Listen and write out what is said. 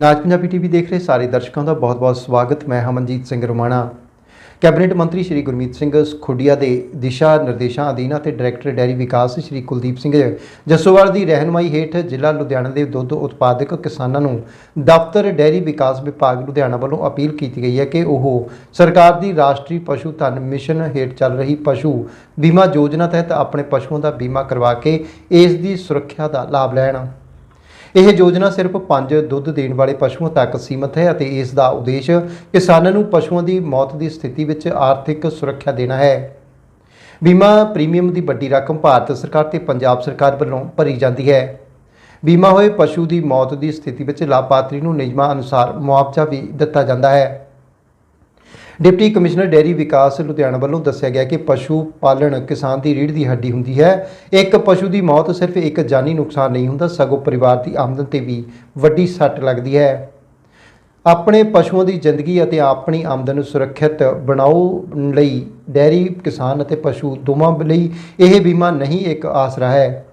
ਰਾਜ Punjabi TV ਦੇਖ ਰਹੇ ਸਾਰੇ ਦਰਸ਼ਕਾਂ ਦਾ ਬਹੁਤ-ਬਹੁਤ ਸਵਾਗਤ। ਮੈਂ ਹਮਨਜੀਤ ਸਿੰਘ ਰੋਮਾਣਾ। ਕੈਬਨਿਟ ਮੰਤਰੀ ਸ਼੍ਰੀ ਗੁਰਮੀਤ ਸਿੰਘ ਖੁੱਡੀਆ ਦੇ ਦਿਸ਼ਾ ਨਿਰਦੇਸ਼ਾਂ ਅਧੀਨ ਅਤੇ ਡਾਇਰੈਕਟਰ ਡੈਰੀ ਵਿਕਾਸ ਸ਼੍ਰੀ ਕੁਲਦੀਪ ਸਿੰਘ ਜੱਸੋਵਾਲ ਦੀ ਰਹਿਨਮਾਈ ਹੇਠ ਜ਼ਿਲ੍ਹਾ ਲੁਧਿਆਣਾ ਦੇ ਦੁੱਧ ਉਤਪਾਦਕ ਕਿਸਾਨਾਂ ਨੂੰ ਦਫ਼ਤਰ ਡੈਰੀ ਵਿਕਾਸ ਵਿਭਾਗ ਲੁਧਿਆਣਾ ਵੱਲੋਂ ਅਪੀਲ ਕੀਤੀ ਗਈ ਹੈ ਕਿ ਉਹ ਸਰਕਾਰ ਦੀ ਰਾਸ਼ਟਰੀ ਪਸ਼ੂ ਧਨ ਮਿਸ਼ਨ ਹੇਠ ਚੱਲ ਰਹੀ ਪਸ਼ੂ ਬੀਮਾ ਯੋਜਨਾ ਤਹਿਤ ਆਪਣੇ ਪਸ਼ੂਆਂ ਦਾ ਬੀਮਾ ਕਰਵਾ ਕੇ ਇਸ ਦੀ ਸੁਰੱਖਿਆ ਦਾ ਲਾਭ ਲੈਣ। ਇਹ ਯੋਜਨਾ ਸਿਰਫ 5 ਦੁੱਧ ਦੇਣ ਵਾਲੇ ਪਸ਼ੂਆਂ ਤੱਕ ਸੀਮਤ ਹੈ ਅਤੇ ਇਸ ਦਾ ਉਦੇਸ਼ ਕਿਸਾਨਾਂ ਨੂੰ ਪਸ਼ੂਆਂ ਦੀ ਮੌਤ ਦੀ ਸਥਿਤੀ ਵਿੱਚ ਆਰਥਿਕ ਸੁਰੱਖਿਆ ਦੇਣਾ ਹੈ। ਬੀਮਾ ਪ੍ਰੀਮੀਅਮ ਦੀ ਵੱਡੀ ਰਕਮ ਭਾਰਤ ਸਰਕਾਰ ਤੇ ਪੰਜਾਬ ਸਰਕਾਰ ਵੱਲੋਂ ਭਰੀ ਜਾਂਦੀ ਹੈ। ਬੀਮਾ ਹੋਏ ਪਸ਼ੂ ਦੀ ਮੌਤ ਦੀ ਸਥਿਤੀ ਵਿੱਚ ਲਾਭਪਾਤਰੀ ਨੂੰ ਨਿਯਮਾਂ ਅਨੁਸਾਰ ਮੁਆਵਜ਼ਾ ਵੀ ਦਿੱਤਾ ਜਾਂਦਾ ਹੈ। ਡਿਪਟੀ ਕਮਿਸ਼ਨਰ ਡੇਅਰੀ ਵਿਕਾਸ ਲੁਧਿਆਣਾ ਵੱਲੋਂ ਦੱਸਿਆ ਗਿਆ ਕਿ ਪਸ਼ੂ ਪਾਲਣ ਕਿਸਾਨ ਦੀ ਰੀੜ੍ਹ ਦੀ ਹੱਡੀ ਹੁੰਦੀ ਹੈ। ਇੱਕ ਪਸ਼ੂ ਦੀ ਮੌਤ ਸਿਰਫ ਇੱਕ ਜਾਨੀ ਨੁਕਸਾਨ ਨਹੀਂ ਹੁੰਦਾ, ਸਗੋਂ ਪਰਿਵਾਰ ਦੀ ਆਮਦਨ ਤੇ ਵੀ ਵੱਡੀ ਸੱਟ ਲੱਗਦੀ ਹੈ। ਆਪਣੇ ਪਸ਼ੂਆਂ ਦੀ ਜ਼ਿੰਦਗੀ ਅਤੇ ਆਪਣੀ ਆਮਦਨ ਨੂੰ ਸੁਰੱਖਿਅਤ ਬਣਾਉਣ ਲਈ ਡੇਅਰੀ ਕਿਸਾਨ ਅਤੇ ਪਸ਼ੂ ਦੋਵਾਂ ਲਈ ਇਹ ਬੀਮਾ ਨਹੀਂ ਇੱਕ ਆਸਰਾ ਹੈ।